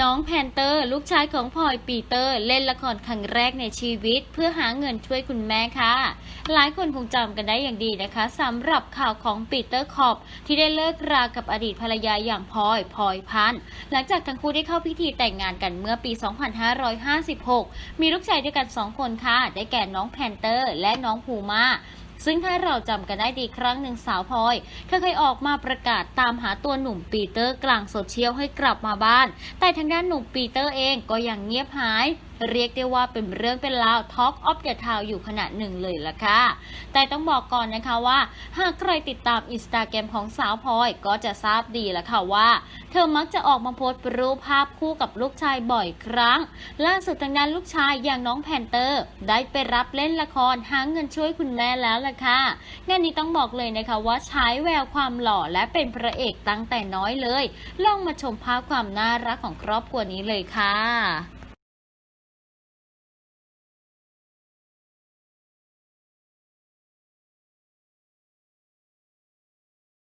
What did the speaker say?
น้องแพนเตอร์ ลูกชายของพลอยปีเตอร์ เล่นละครครั้งแรกในชีวิต เพื่อหาเงินช่วยคุณแม่ค่ะ หลายคนคงจำกันได้อย่างดีนะคะสำหรับข่าวของปีเตอร์คอบที่ได้เลิกรากับอดีตภรรยาอย่างพลอยพลอยพันธ์หลังจากทั้งคู่ได้เข้าพิธีแต่งงานกันเมื่อปี 2556 มีลูกชายด้วยกันสองคนค่ะ ได้แก่น้องแพนเตอร์ และน้องภูมา ซึ่งถ้าเราจำกันได้ดีครั้งหนึ่งสาวพลอย เธอเคยออกมาประกาศตามหาตัวหนุ่มปีเตอร์กลางโซเชียลให้กลับมาบ้าน แต่ทางด้านหนุ่มปีเตอร์เองก็ยังเงียบหายเรียกได้ว่าเป็นเรื่องเป็นราว Talk of the Town อยู่ขนาดหนึ่งเลยล่ะค่ะ แต่ต้องบอกก่อนนะคะว่า หากใครติดตามอินสตาแกรมของสาวพลอยก็จะทราบดีแล้วค่ะว่า เธอมักจะออกมาโพสต์รูปภาพคู่กับลูกชายบ่อยครั้ง ล่าสุดทางด้านลูกชายอย่างน้องแพนเตอร์ ได้ไปรับเล่นละครหาเงินช่วยคุณแม่แล้วล่ะค่ะงานนี้ต้องบอกเลยนะคะว่าใช้แววความหล่อและเป็นพระเอกตั้งแต่น้อยเลย ลองมาชมภาพความน่ารักของครอบครัวนี้เลยค่ะ